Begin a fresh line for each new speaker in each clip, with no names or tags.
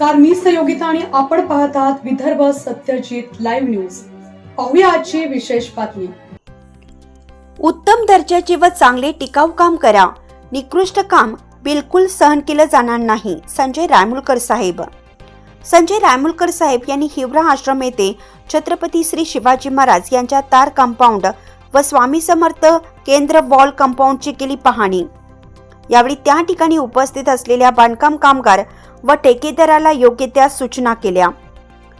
नमस्कार मी सहयोगिता आणि आपण पाहत आहात विदर्भ सत्यजित लाईव्ह न्यूज पाहूया आजची विशेष बातमी.
उत्तम दर्जाचे व चांगले टिकाऊ काम करा. निकृष्ट काम बिलकुल सहन केलं जाणार नाही संजय रायमुलकर साहेब. संजय रायमुलकर साहेब यांनी हिवरा आश्रम येथे छत्रपती श्री शिवाजी महाराज यांच्या तार कंपाऊंड व स्वामी समर्थ केंद्र वॉल कंपाऊंडची केली पाहणी. यावेळी त्या ठिकाणी उपस्थित असलेल्या बांधकाम कामगार व ठेकेदाराला योग्य त्या सूचना केल्या.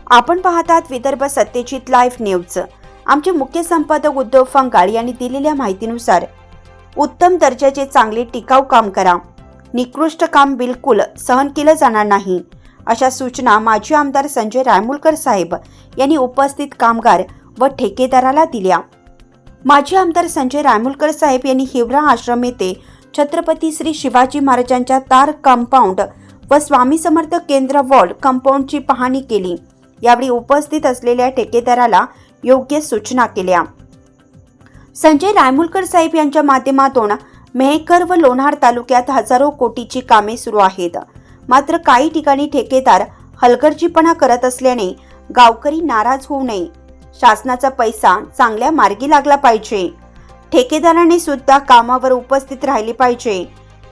आपण पाहतात विदर्भ सत्यजित लाईव्ह न्यूज. आमचे मुख्य संपादक उद्धव फंगाळ यांनी दिलेल्या माहितीनुसार उत्तम दर्जाचे चांगले टिकाऊ काम करा. निकृष्ट काम बिलकुल सहन केलं जाणार नाही अशा सूचना माजी आमदार संजय रायमुलकर साहेब यांनी उपस्थित कामगार व ठेकेदाराला दिल्या. माजी आमदार संजय रायमुलकर साहेब यांनी हिवरा आश्रम येथे छत्रपती श्री शिवाजी महाराजांच्या तार कंपाऊंड व स्वामी समर्थ केंद्र वॉल कंपाऊंडची पाहणी केली. यावेळी उपस्थित असलेल्या ठेकेदाराला योग्य सूचना केल्या. संजय रायमुलकर साहेब यांच्या माध्यमातून मेहकर व लोणार तालुक्यात हजारो कोटीची कामे सुरू आहेत. मात्र काही ठिकाणी ठेकेदार हलगर्जीपणा करत असल्याने गावकरी नाराज होऊ नये. शासनाचा पैसा चांगल्या मार्गी लागला पाहिजे. ठेकेदाराने सुद्धा कामावर उपस्थित राहिले पाहिजे.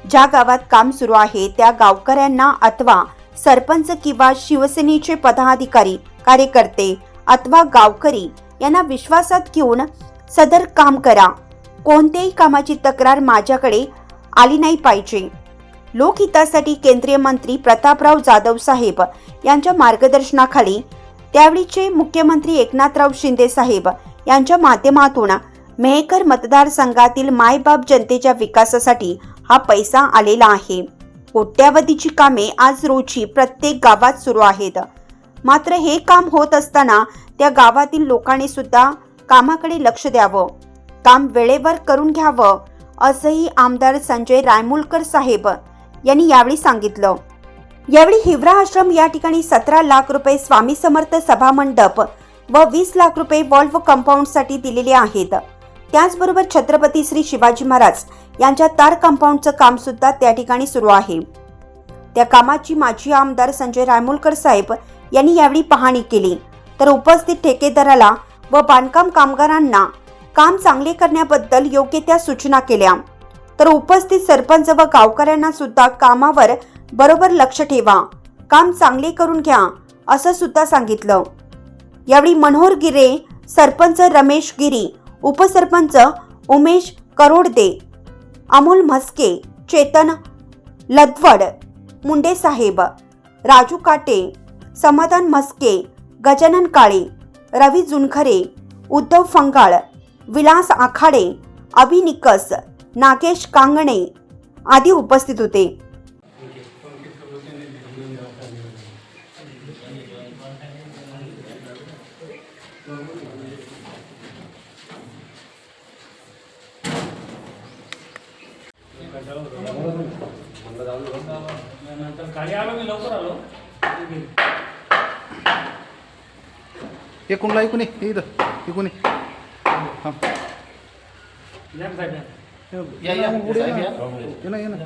ज्या गावात काम सुरू आहे त्या गावकऱ्यांना अथवा सरपंच किंवा शिवसेनेचे पदाधिकारी कार्यकर्ते अथवा गावकरी यांना विश्वासात घेऊन सदर काम करा. कोणत्याही कामाची तक्रार माझ्याकडे आली नाही पाहिजे. लोकहितासाठी केंद्रीय मंत्री प्रतापराव जाधव साहेब यांच्या मार्गदर्शनाखाली त्यावेळीचे मुख्यमंत्री एकनाथराव शिंदे साहेब यांच्या माध्यमातून मेहकर मतदारसंघातील मायबाप जनतेच्या विकासासाठी हा पैसा आलेला आहे. कोट्यावधीची कामे आज रोजी प्रत्येक गावात सुरू आहेत. मात्र हे काम होत असताना त्या गावातील लोकांनी सुद्धा कामाकडे लक्ष द्यावं. काम वेळेवर करून घ्यावं असंही आमदार संजय रायमुलकर साहेब यांनी यावेळी सांगितलं. यावेळी हिवरा आश्रम या ठिकाणी सतरा लाख रुपये स्वामी समर्थ सभा मंडप व वीस लाख रुपये वॉल्व कंपाऊंडसाठी दिलेले आहेत. त्याचबरोबर छत्रपती श्री शिवाजी महाराज यांच्या तार कंपाऊंडचं काम सुद्धा त्या ठिकाणी सुरू आहे. त्या कामाची माजी आमदार संजय रायमुलकर साहेब यांनी यावेळी पाहणी केली. तर उपस्थित ठेकेदाराला व बांधकाम कामगारांना काम चांगले करण्याबद्दल योग्य त्या सूचना केल्या. तर उपस्थित सरपंच व गावकऱ्यांना सुद्धा कामावर बरोबर लक्ष ठेवा. काम चांगले करून घ्या असं सुद्धा सांगितलं. यावेळी मनोहर गिरे सरपंच रमेश गिरी उपसरपंच उमेश करोडदे अमोल म्हस्के चेतन लदवड मुंडे साहेब राजू काटे समाधान म्हस्के गजानन काळे रवी जुनखरे उद्धव फंगाळ विलास आखाडे अभिनिकस नागेश कांगणे आदी उपस्थित होते
नंतर खाली आलो मी लवकर आलो
हे कुणला ऐकून ये हे इथं ऐकून ये हां
या साहेब या.
या या मग पुढे ये ना. ये ना ये ना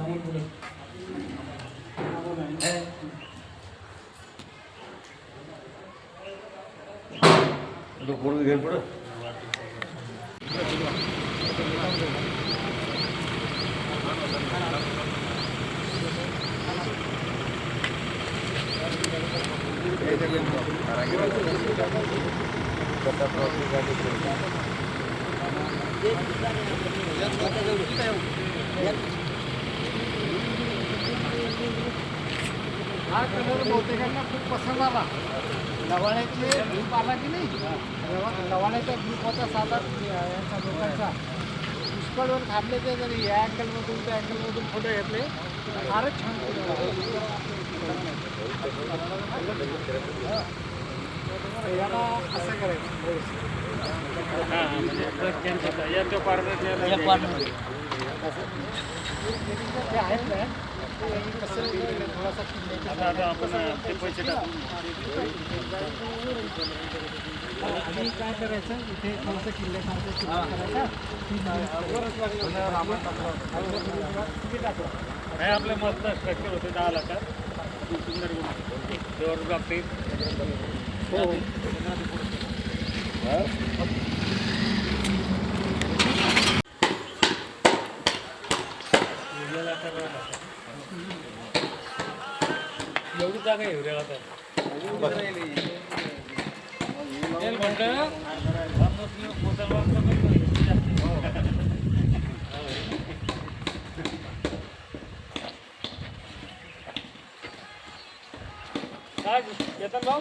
हा कलर बहुतेकांना खूप पसंत आला. लवाण्याचे ग्रुप आला की नाही? लवा- लवाण्याचा ग्रुप होता साधा यांचा लोकांचा पुष्कळवर थांबले ते जरी या अँगलमधून त्या अँगलमधून फोटो घेतले फारच छान फोटो याला असं करायचं
म्हणजे ते
आहेत ना कसं थोडासा
आता आपण ते पैसे टाकू
आणि काय करायचं इथे थोडंसं किल्ल्यासारखं सुरुवात करायचा
नाही आपले मस्त स्ट्रक्चर होते दहा लाखात. सुंदर देवर बाबतीत एवढी जागा आहे हिवऱ्याला तर तेल म्हणलं मुसलमान काय येतात भाऊ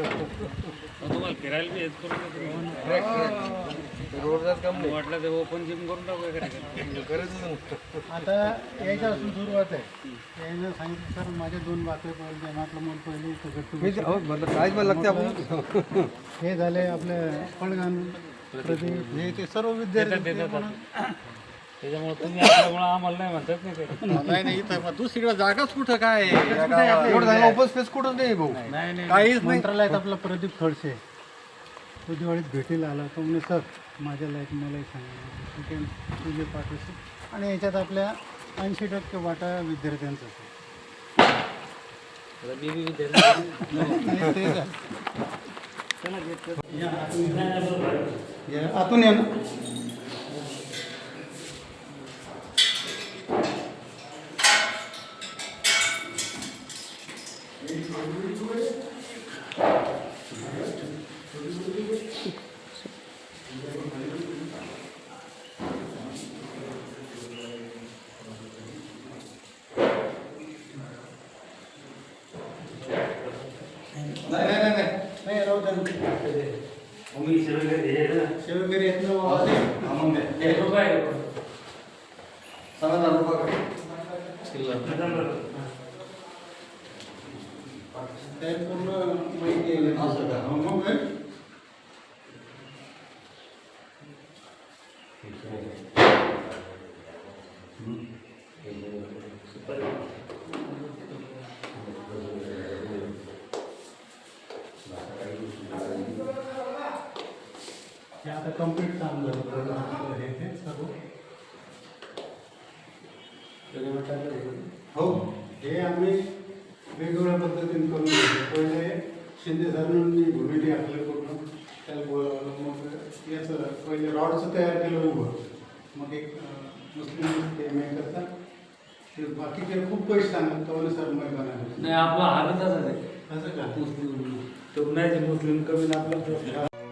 तुम्हाला फिरायला बी हेच करून देतो. वाटलं ते ओपन जिम करून टाकू एखाद्या
आता याच्यापासून सुरुवात आहे. सांगितलं सर माझ्या दोन बातम्या पहिले म्हटलं मग पहिले इथं गट्टू
काय मला लागते आपण.
हे झाले आपलं फळगाण प्रदीप. हे ते सर्व विद्यार्थी
त्याच्यामुळे तुम्ही असल्यामुळे आम्हाला नाही म्हणतात नाही ते
नाही नाही इथं दुसरीकडे जागाच कुठं काय?
एवढं झालं ओपन स्पेस कुठं नाही भाऊ
नाही नाही. काहीच मंत्रालयात आपला प्रदीप खडसे. तो दिवाळीत भेटीला आला तो म्हणे सर माझ्या लाईफ मलाही सांगा. ठीक आहे तुझे पाठवशी आणि याच्यात आपल्या ऐंशी टक्के वाटा विद्यार्थ्यांचा आहे. नाही, ते झालं. या, आतून या. या, आतून या ना. शिवगिरी येत ना बाबा ते. हा, मग द्या. सहा हजार रुपये ते पूर्ण माहिती आहे. हो, मग काय? हे आता कंप्लीट काम झालं हे हे सर्व. हो हे आम्ही वेगवेगळ्या पद्धतीने करून घेतो पहिले शिंदे सरांनी भूमिती आखली पूर्ण त्याला ब- मग याचं पहिले रॉडचं तयार केलं उभं. मग एक मुस्लिम ते मेकरचा ते बाकीचे खूप पैसे सांगत तो सर मग बनायला
नाही आपला हालतच आहे.
असं का?
तो नाही मुस्लिम कमी आपलं.